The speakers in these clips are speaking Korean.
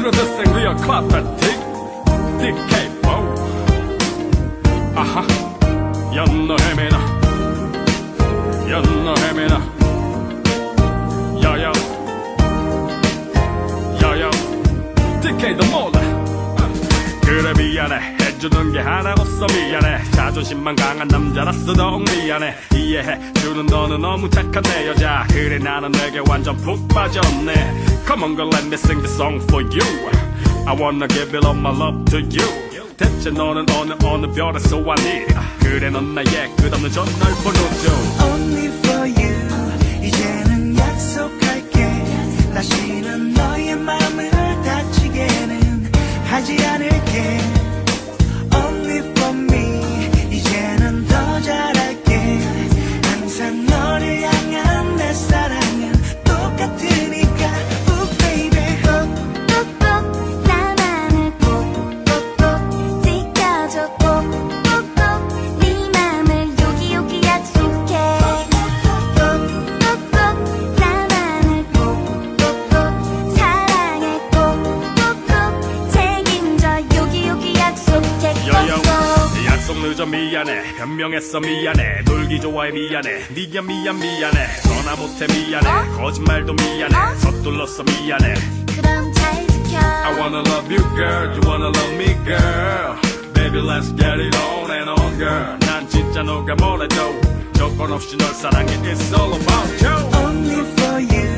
through the sangria carpet tick DK wow 아하 연너 헤매나 연너 헤매나 야야 야야 DK도 몰라 그래 미안해 해주는 게 하나 없어 미안해. 자존심만 강한 남자라서 더욱 미안해. 이해해. 주는 너는 너무 착한 내 여자. 그래 나는 내게 완전 푹 빠졌네. Come on girl let me sing the song for you. I wanna give it all my love to you. 대체 너는 어느 어느 별에서 왔니 그래 넌 나의 끝없는 전날 보내줘 Only for you. 이제는 약속할게. 다시는 너의 마음을 다치게는 하지 않을게 Gloria grande 늦어 미안해 변명했어 미안해 놀기 좋아해 미안해 니가 미안 미안해 전화 못해 미안해 거짓말도 미안해 서툴렀어 미안해 그럼 잘 지켜 I wanna love you girl you wanna love me girl Baby let's get it on and on girl 난 진짜 누가 뭐래도 조건 없이 널 사랑해 It's all about you Only for you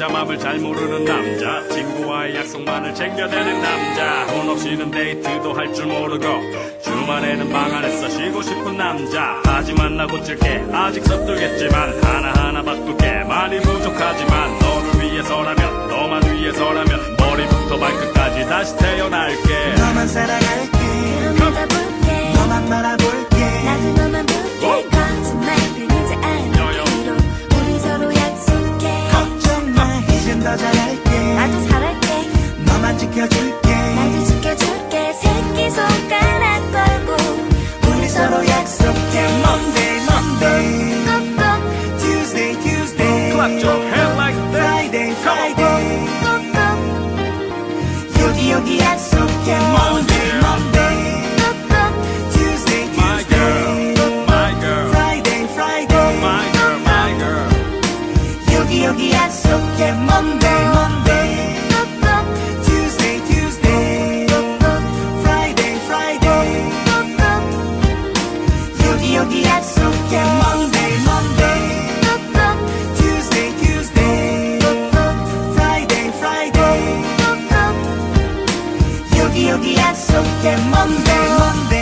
여자 맘을 잘 모르는 남자. 친구와의 약속만을 챙겨내는 남자. 돈 없이는 데이트도 할 줄 모르고 주말에는 방 안에서 쉬고 싶은 남자. 하지만 나 고칠게. 아직 서툴겠지만 하나하나 바꿀게 여기 여기 약속해 Monday Monday 꼭꼭 Tuesday My girl Tuesday My girl Friday Friday My girl My girl 여기 여기 약속해 Monday Monday 약속의 먼데 먼데.